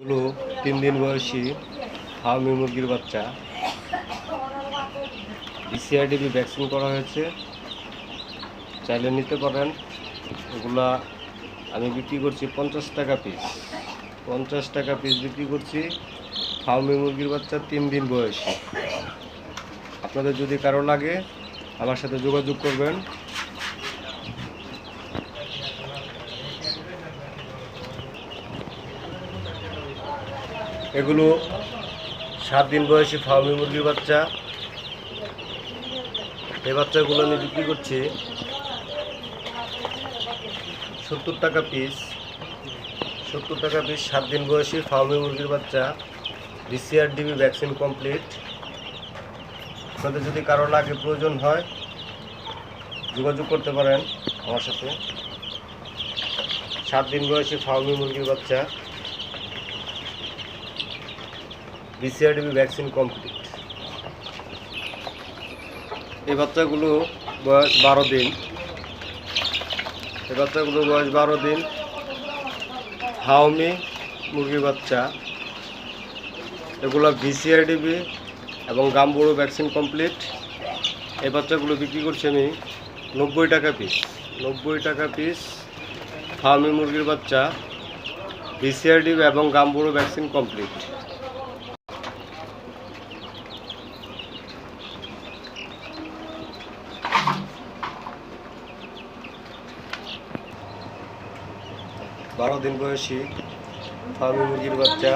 এগুলো তিন দিন বয়সী, ফার্মি মুরগির বাচ্চা। বিসিআরডিবি ভ্যাকসিন করা হয়েছে। চাইলে নিতে পারেন। এগুলা আমি বিক্রি করছি পঞ্চাশ টাকা পিস পঞ্চাশ টাকা পিস বিক্রি করছি। ফার্মি মুরগির বাচ্চা তিন দিন বয়সী। আপনাদের যদি কারও লাগে, আমার সাথে যোগাযোগ করবেন। এগুলো সাত দিন বয়সী ফার্মি মুরগির বাচ্চা। এই বাচ্চাগুলো আমি বিক্রি করছি। সত্তর টাকা পিস সত্তর টাকা পিস সাত দিন বয়সী ফার্মি মুরগির বাচ্চা। ডিসিআরডিবি ভ্যাকসিন কমপ্লিট আপনাদের যদি কারও লাগে প্রয়োজন হয়, যোগাযোগ করতে পারেন আমার সাথে। সাত দিন বয়সী ফার্মি মুরগির বাচ্চা। বিসিআরডিবি ভ্যাকসিন কমপ্লিট এই বাচ্চাগুলো বয়স বারো দিন। এই বাচ্চাগুলো বয়স বারো দিন। হাওমি মুরগির বাচ্চা। এগুলো বিসিআরডিবি এবং গাম্বুড়ো ভ্যাকসিন কমপ্লিট এই বাচ্চাগুলো বিক্রি করছি আমি নব্বই টাকা পিস নব্বই টাকা পিস ফার্মি মুরগির বাচ্চা। বিসিআরডিবি এবং গাম্বুড়ো ভ্যাকসিন কমপ্লিট বারো দিন বয়সী ফার্মি মুরগির বাচ্চা।